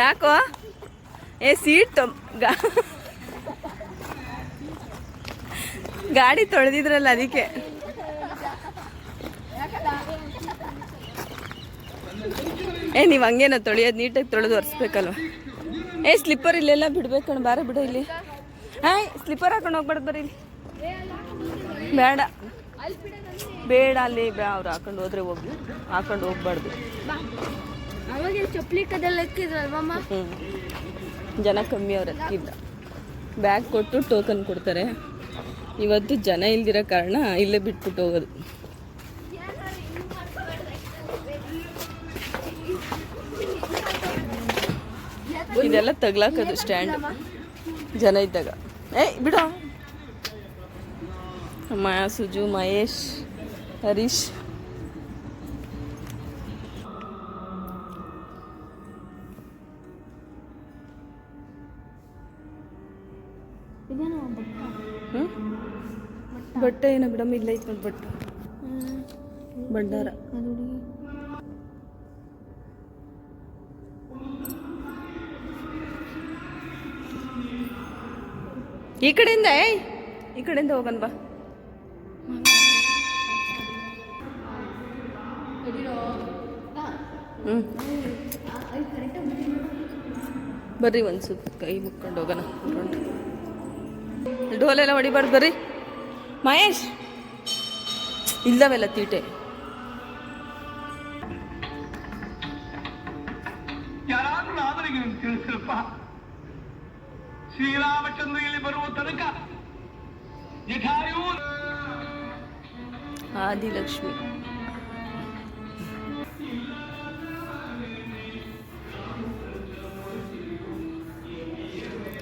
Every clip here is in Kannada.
ಯಾಕೋ? ಏ ಸೀಟ್ ಗಾಡಿ ತೊಳೆದಿದ್ರಲ್ಲ ಅದಕ್ಕೆ. ಏ, ನೀವು ಹಂಗೇನ ತೊಳೆಯೋದು ನೀಟಾಗಿ ತೊಳೆದು ಒರೆಸ್ಬೇಕಲ್ವ? ಏ ಸ್ಲಿಪ್ಪರ್ ಇಲ್ಲೆಲ್ಲ ಬಿಡ್ಬೇಕಣ್ಣ ಬಾರ ಬಿಡು ಇಲ್ಲಿ. ಹಾಯ್ ಸ್ಲಿಪ್ಪರ್ ಹಾಕೊಂಡು ಹೋಗ್ಬಾರ್ದು ಬರೀ ಇಲ್ಲಿ. ಬೇಡ. ಬೇಡ ಅಲ್ಲಿ ಅವ್ರು ಹಾಕೊಂಡು ಹೋದ್ರೆ ಹೋಗ್ಲಿ. ಹಾಕೊಂಡು ಹೋಗ್ಬಾರ್ದು. ಜನ ಕಮ್ಮಿ ಅವ್ರು ಅದಕ್ಕಿಂತ ಬ್ಯಾಗ್ ಕೊಟ್ಟು ಟೋಕನ್ ಕೊಡ್ತಾರೆ. ಇವತ್ತು ಜನ ಇಲ್ದಿರೋ ಕಾರಣ ಇಲ್ಲೇ ಬಿಟ್ಬಿಟ್ಟು ಹೋಗೋದು. ಇದೆಲ್ಲ ತಗ್ಲಾಕದು ಸ್ಟ್ಯಾಂಡ್ ಜನ ಇದ್ದಾಗ. ಏ ಬಿಡು. ಸುಜು, ಮಹೇಶ್, ಹರೀಶ್. ಬಟ್ಟೆ. ಏನೋ ಮೇಡಮ್ ಇಲ್ಲ ಐತೆ ನೋಡಿ ಬಟ್ಟೆ. ಭಂಡಾರ. ಈ ಕಡೆಯಿಂದ ಏಯ್ ಈ ಕಡೆಯಿಂದ ಹೋಗನ್ ಬಾ. ಹ್ಞೂ ಬರ್ರಿ ಒಂದು ಸುತ್ತ ಕೈ ಮುಕ್ಕೊಂಡು ಹೋಗೋಣ. ಡೋಲೆಲ್ಲ ಹೊಡಿಬಾರ್ದು ಬರ್ರಿ. ಮಹೇಶ್ ಇಲ್ಲವೆಲ್ಲ ತೀಟೆ. ಯಾರಾದ್ರೂ ನಾದರಿಗೆ ತಿಳಿಸಿರಪ್ಪ? ಶ್ರೀರಾಮಚಂದ್ರ ಇಲ್ಲಿ ಬರುವ ತನಕ ಆದಿಲಕ್ಷ್ಮಿ.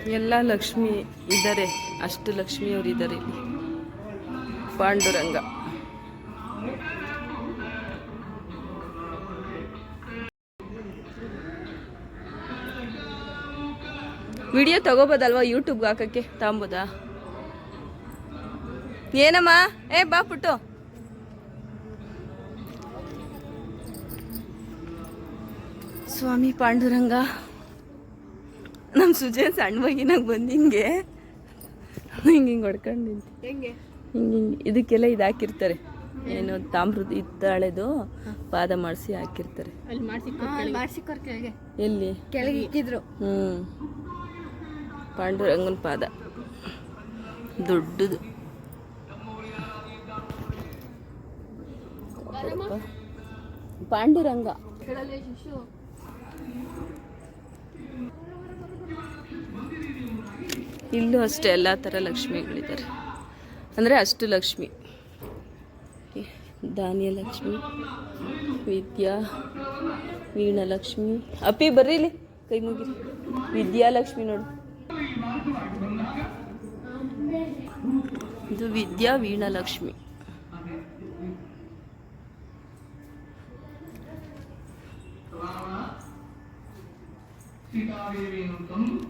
ಎಲ್ಲ ಲಕ್ಷ್ಮಿ ಇದ್ದಾರೆ, ಅಷ್ಟು ಲಕ್ಷ್ಮಿಯವರು ಇದ್ದಾರೆ. ಇಲ್ಲಿ ಪಾಂಡುರಂಗ. ವಿಡಿಯೋ ತಗೋಬೋದಲ್ವಾ? ಯೂಟ್ಯೂಬ್ಗೆ ಹಾಕಕ್ಕೆ ತಾಂಬೋದ? ಏನಮ್ಮ? ಏ, ಬಾ ಪುಟ್ಟು. ಸ್ವಾಮಿ ಪಾಂಡುರಂಗ. ನಮ್ಮ ಸುಜೇನ್ ಸಣ್ಣ ಬಗಿನಾಗ ಬಂದು ಹಿಂಗೆ. ಹಿಂಗೆ ಹಿಂಗೆ ಹೊಡ್ಕೊಂಡು ನಿಂತು. ಹೆಂಗೆ? ಹಿಂಗೆ ಹಿಂಗೆ ಇದಕ್ಕೆಲ್ಲ ಇದು ಹಾಕಿರ್ತಾರೆ. ಏನು ತಾಮ್ರದ ಇತ್ತಾಳೆದು ಪಾದ ಮಾಡಿಸಿ ಹಾಕಿರ್ತಾರೆ. ಅಲ್ಲಿ ಮಾಡಿಸಿ ಮಾಡಿಸಿಕೊರ್ ಕೆಳಗೆ. ಎಲ್ಲಿ? ಕೆಳಗೆ ಇಕ್ಕಿದ್ರು. ಹ್ಞೂ ಪಾಂಡುರಂಗನ ಪಾದ. ದೊಡ್ಡದು. ಪಾಂಡುರಂಗ ಕೆಳಗೆ ಶಿಶು ಇಲ್ಲೂ ಅಷ್ಟೇ ಎಲ್ಲ ಥರ ಲಕ್ಷ್ಮಿಗಳಿದ್ದಾರೆ. ಅಂದರೆ ಅಷ್ಟು ಲಕ್ಷ್ಮಿ. ದಾನಿಯ ಲಕ್ಷ್ಮಿ ವಿದ್ಯಾ ವೀಣಲಕ್ಷ್ಮಿ. ಅಪ್ಪಿ ಬರ್ರಿ ಇಲ್ಲಿ ಕೈ ಮುಗಿರಿ. ವಿದ್ಯಾಲಕ್ಷ್ಮಿ ನೋಡು. ಇದು ವಿದ್ಯಾ ವೀಣಲಕ್ಷ್ಮಿ.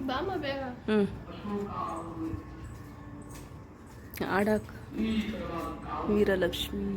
ಬಾಮ आड़क वीरा लक्ष्मी